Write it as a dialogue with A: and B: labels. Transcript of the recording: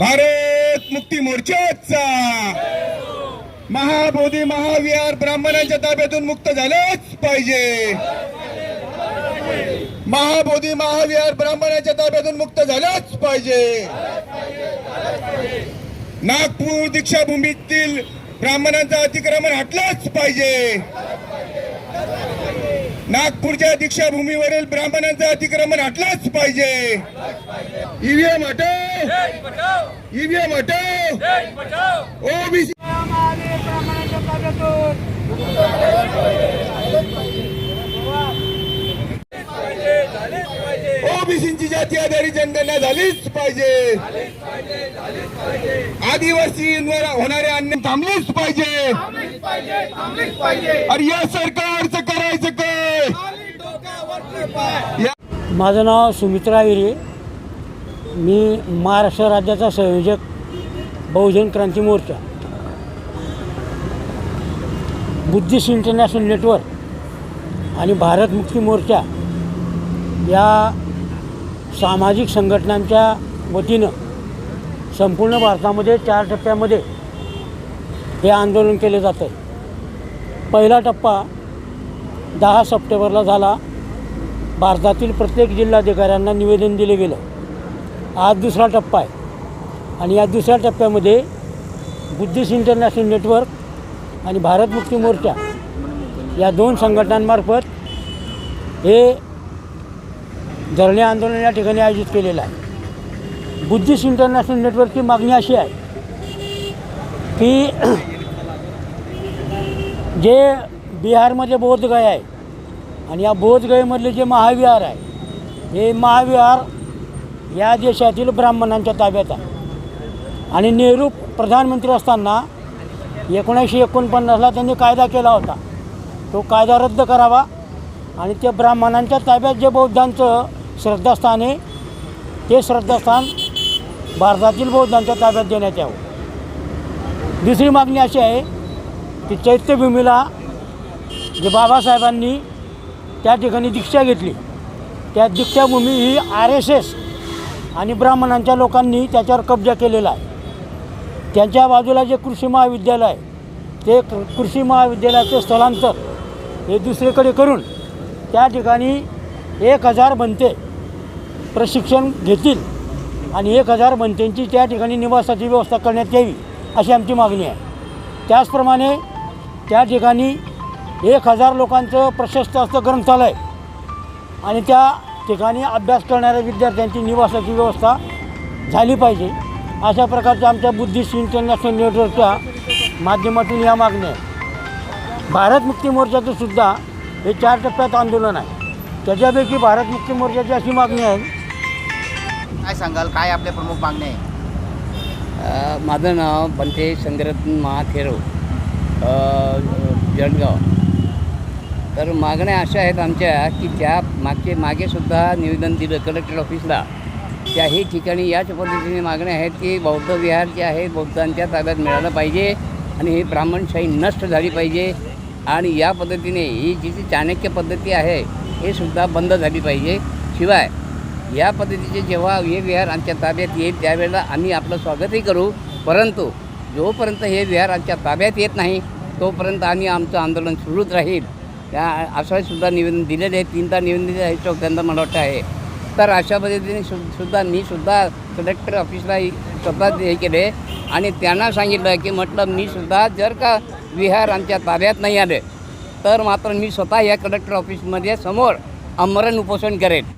A: भारत मुक्ती मोर्चाचा. महाबोधी महाविहार ब्राह्मणांच्या ताब्यातून मुक्त झालंच पाहिजे. महाबोधी महाविहार ब्राह्मणांच्या ताब्यातून मुक्त झालंच पाहिजे. नागपूर दीक्षाभूमीतील ब्राह्मणांचं अतिक्रमण हटलंच पाहिजे. नागपूरच्या दीक्षाभूमीवरील ब्राह्मणांचं अतिक्रमण हटलंच पाहिजे. ईव्हीएम हटव. ईव्हीएम हटव. ओबीसी ओबीसीची जाती आधारित जनगणना झालीच पाहिजे. आदिवासींवर होणारे अन्याय थांबलेच पाहिजे. अरे या सरकारचं करायचं या-
B: माझं नाव सुमित्रा हिरे मी महाराष्ट्र राज्याचा संयोजक Bahujan Kranti Morcha. Buddhist international network आणि भारत मुक्ती मोर्चा या सामाजिक संघटनांच्या वतीनं संपूर्ण भारतामध्ये चार टप्प्यामध्ये हे आंदोलन केले जातं आहे पहिला टप्पा दहा सप्टेंबरला झाला. भारतातील प्रत्येक जिल्हाधिकाऱ्यांना निवेदन दिले गेलं. आज दुसरा टप्पा आहे. आणि या दुसऱ्या टप्प्यामध्ये बुद्धिस्ट इंटरनॅशनल नेटवर्क आणि भारत मुक्ती मोर्चा या दोन संघटनांमार्फत हे धरणे आंदोलन या ठिकाणी आयोजित केलेलं आहे. बुद्धिस्ट इंटरनॅशनल नेटवर्कची मागणी अशी आहे की जे बिहारमध्ये बौद्ध गाय आहे आणि या बोधगयेमधले जे महाविहार आहे हे महाविहार या देशातील ब्राह्मणांच्या ताब्यात आहे. आणि नेहरू प्रधानमंत्री असताना एकोणीसशे एकोणपन्नासला त्यांनी कायदा केला होता. तो कायदा रद्द करावा आणि ते ब्राह्मणांच्या ताब्यात जे बौद्धांचं श्रद्धास्थान आहे ते श्रद्धास्थान भारतातील बौद्धांच्या ताब्यात देण्यात यावं. दुसरी मागणी अशी आहे की चैत्यभूमीला जे बाबासाहेबांनी त्या ठिकाणी दीक्षा घेतली. त्या दीक्षाभूमी ही आर एस एस आणि ब्राह्मणांच्या लोकांनी त्याच्यावर कब्जा केलेला आहे. त्यांच्या बाजूला जे कृषी महाविद्यालय आहे ते कृषी महाविद्यालयाचे स्थलांतर हे दुसरीकडे करून त्या ठिकाणी एक हजार बनते प्रशिक्षण घेतील आणि एक हजार बनतेंची त्या ठिकाणी निवासाची व्यवस्था करण्यात यावी अशी आमची मागणी आहे. त्याचप्रमाणे त्या ठिकाणी एक हजार लोकांचं प्रशस्त असतं ग्रंथालय आणि त्या ठिकाणी अभ्यास करणाऱ्या विद्यार्थ्यांची निवासाची व्यवस्था झाली पाहिजे. अशा प्रकारच्या आमच्या बुद्धिस्ट इंटरनॅशनल नेटवर्कच्या माध्यमातून या मागण्या आहे भारत मुक्ती मोर्चाचं सुद्धा हे चार टप्प्यात आंदोलन आहे. त्याच्यापैकी भारत मुक्ती मोर्चाची अशी मागणी आहे.
C: काय सांगाल? काय आपल्या प्रमुख मागण्या आहे
D: माझं नाव बनते संगरत्न महाथेरो अ, जळगाव. तर मागण्या अशा आहेत आमच्या की त्या मागचे मागेसुद्धा निवेदन दिलं कलेक्टर ऑफिसला. त्याही ठिकाणी याच पद्धतीने मागण्या आहेत की बौद्ध विहार जे आहे बौद्धांच्या ताब्यात मिळालं पाहिजे आणि ही ब्राह्मणशाही नष्ट झाली पाहिजे आणि या पद्धतीने ही जी जी चाणक्य पद्धती आहे हे सुद्धा बंद झाली पाहिजे. शिवाय या पद्धतीचे जेव्हा हे विहार आमच्या ताब्यात येईल त्यावेळेला आम्ही आपलं स्वागतही करू. परंतु जोपर्यंत हे विहार आमच्या ताब्यात येत नाही तोपर्यंत आम्ही आमचं आंदोलन सुरूच राहील. त्या असं सुद्धा निवेदन दिलेले आहे तीनदा निवेदन दिले आहे चौथ्यांदा मला वाटतं आहे. तर अशा पद्धतीने सु सुद्धा मी सुद्धा कलेक्टर ऑफिसला स्वतः हे केले. आणि त्यांना सांगितलं की म्हटलं मी सुद्धा जर का विहार आमच्या ताब्यात नाही आले तर मात्र मी स्वतः या कलेक्टर ऑफिसमध्ये समोर आमरण उपोषण करेन.